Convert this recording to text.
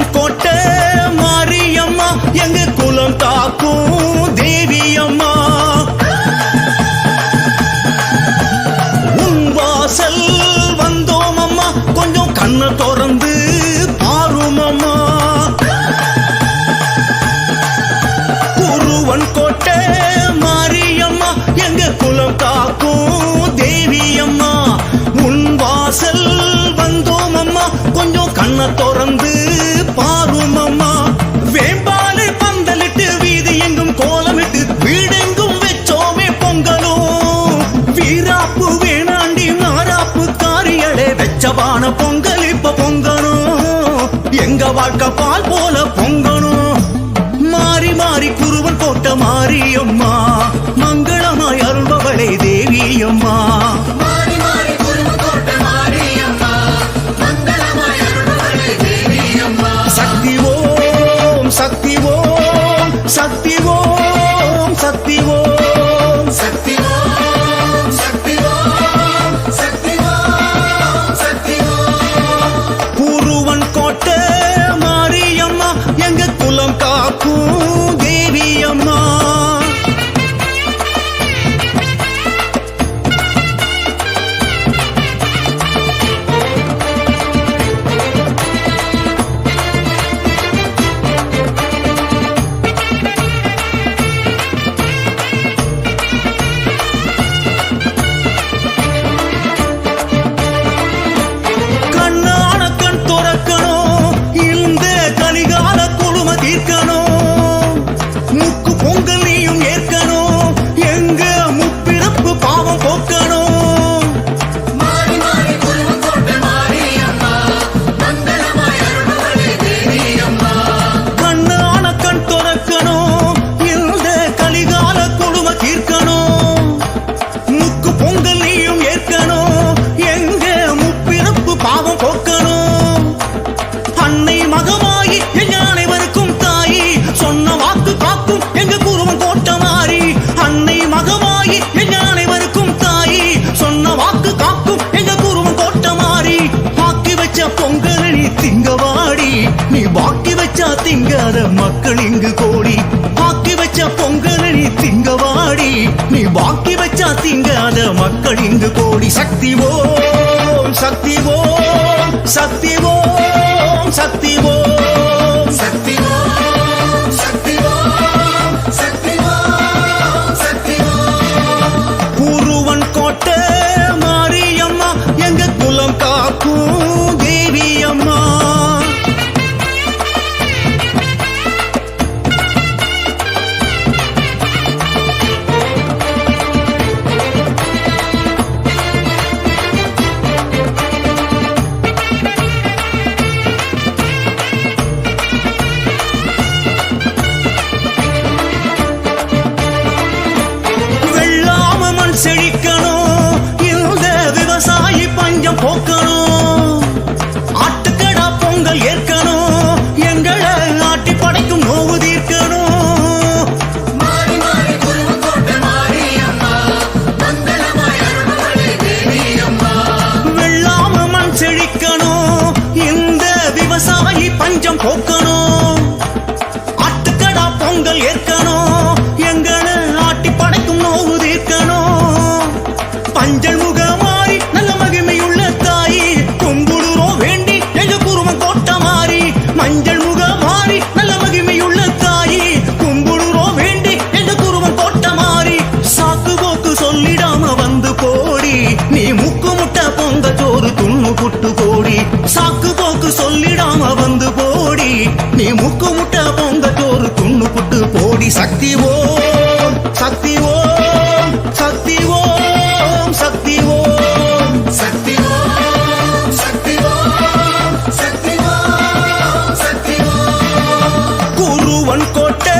மண் கோட்டை மாரியம்மா எங்க குலம் காக்கும் தேவியம்மா. உன் வாசல் வந்தோம் அம்மா கொஞ்சம் கண்ண திறந்து பாருமம்மா. குருவன் கோட்டை மாரியம்மா எங்க குலம் காக்கும் கண்ண திறந்து பாருமம்மா வேம்பாலு பந்தலிட்டு வீதி எங்கும் கோலமிட்டு வீடெங்கும் வச்சோமே பொங்கலும் வீராப்பு வேணாண்டி மாறாப்பு காரியடே வெச்சவான பொங்கல் இப்ப பொங்கணும் எங்க வாழ்க்கை பால் போல பொங்கணும் மாறி மாறி குருவன் போட்ட மாரியம்மா. திங்காத மக்கள் இங்கு கோடி. பாக்கி வச்ச பொங்கல் நீ திங்கவாடி நீ பாக்கி வச்சா திங்காத மக்கள் இங்கு கோடி. சக்தி ஓம். நீ முக்கு முட்டை பொங்கட்டு ஒரு துண்ணு புட்டு போடி. சக்தி ஓம் சக்தி ஓம் சக்தி ஓம் சக்தி ஓம். சக்தி ஓம் சக்தி ஓம் சக்தி ஓம் சக்தி ஓம். குருவன் கோட்டை